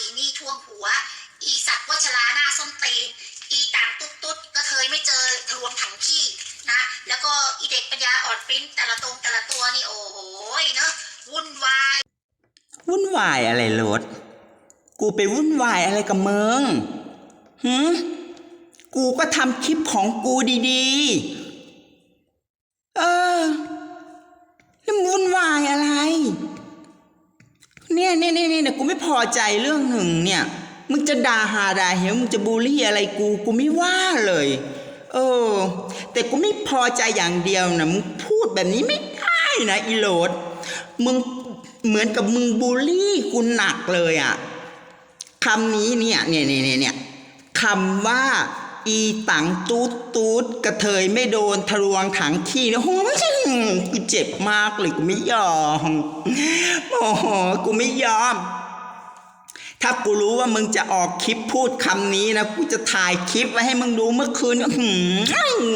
ถีนี่ท่วมหัว อีสัตว์วัชราหน้าส้มตีนอีต่างตุ๊ดตุ๊ดก็เคยไม่เจอทะลวงถังขี้นะ แล้วก็อีเด็กปัญญาอ่อนปริ้นแต่ละตรงแต่ละตัวนี่โอ้โหเนอะวุ่นวาย วุ่นวายอะไรรถกูไปวุ่นวายอะไรกับมึงหืมกูก็ทำคลิปของกูดีๆ เออแล้วมึงวุ่นวายอะไร เนี่ยเนี่ยเนี่ยเนี่ยกูไม่พอใจเรื่องหนึ่งเนี่ย มึงจะด่าหาด่าเหวมึงจะบูลลี่อะไรกู กูไม่ว่าเลย เออ แต่กูไม่พอใจอย่างเดียวนะมึงพูดแบบนี้ไม่ได้นะอีโหลดมึงเหมือนกับมึงบูลลี่กูหนักเลยอะคำนี้เนี่ยเนี่ยเนี่ยเนี่ยเนี่ยคำว่า อีตังตูดตูดกระเทยไม่โดนทะลวงถังขี้นี่ยโอ้ยกูเจ็บมากเลยกูไม่ยอมโอ้โหกูไม่ยอม ถ้ากูรู้ว่ามึงจะออกคลิปพูดคำนี้นะกูจะถ่ายคลิปไว้ให้มึงดูเมื่อคืนหื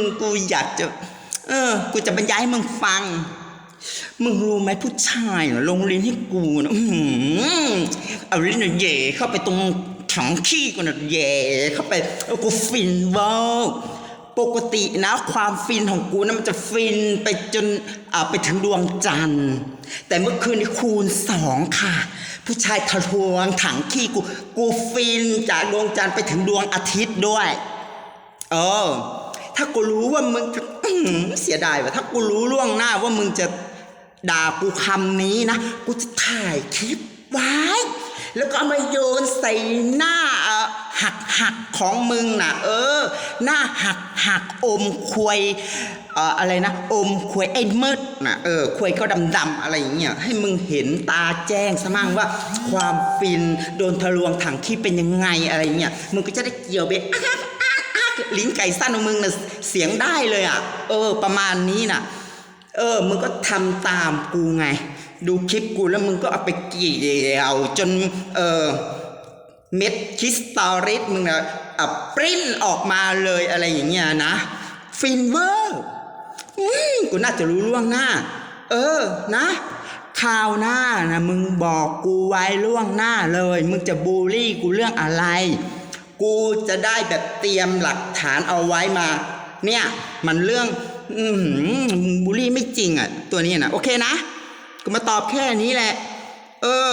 อกูอยากจะ เออ กูจะบรรยายให้มึงฟังมึงรู้ไหมผู้ชายน่ะโรงเรียนให้กูนะอื้อหือเอาลิ้นเย่เข้าไปตรง ถังขี้กูนะเหย่เข้าไปกูฟินเวอร์ปกตินะความฟินของกูนะมันจะฟินไปจนอ่าไปถึงดวงจันทร์ แต่เมื่อคืนนี้คูณสองค่ะ ผู้ชายทะลวงถังขี้กู กูฟินจากดวงจันทร์ไปถึงดวงอาทิตย์ด้วย เออ ถ้ากูรู้ว่ามึงจะเสียดายว่ะถ้ากูรู้ล่วงหน้าว่ามึงจะด่ากูคำนี้นะ กูจะถ่ายคลิปไว้ แล้วก็เอามาโยนใส่หน้าหักหักของมึงนะเออ หน้าหักหักอมควยเอ่ออะไรนะอมควยไอ้มืดนะเออควยเขาดำๆอะไรอย่างเงี้ยให้มึงเห็นตาแจ้งซะมั่งว่าความฟินโดนทะลวงถังขี้เป็นยังไงอะไรเงี้ยมึงก็จะได้เกี่ยวไปอ้าลิ้นไก่สั้นของมึงน่ะเสียงได้เลยอะเออ ประมาณนี้น่ะ เออ มึงก็ทำตามกูไง ดูคลิปกูแล้วมึงก็เอาไปเกี่ยวจนเออเม็ดคริสตัลริสมึงอะอะปริ้นออกมาเลยอะไรอย่างเงี้ยนะ ฟินเวอร์อืมกูน่าจะรู้ล่วงหน้า เออนะข่าวหน้านะมึงบอกกูไว้ล่วงหน้าเลย มึงจะบูลลี่กูเรื่องอะไร กูจะได้แบบเตรียมหลักฐานเอาไว้มา เนี่ยมันเรื่อง บูลลี่ไม่จริงอะ ตัวนี้นะโอเคนะ ก็มาตอบแค่นี้แหละ เออ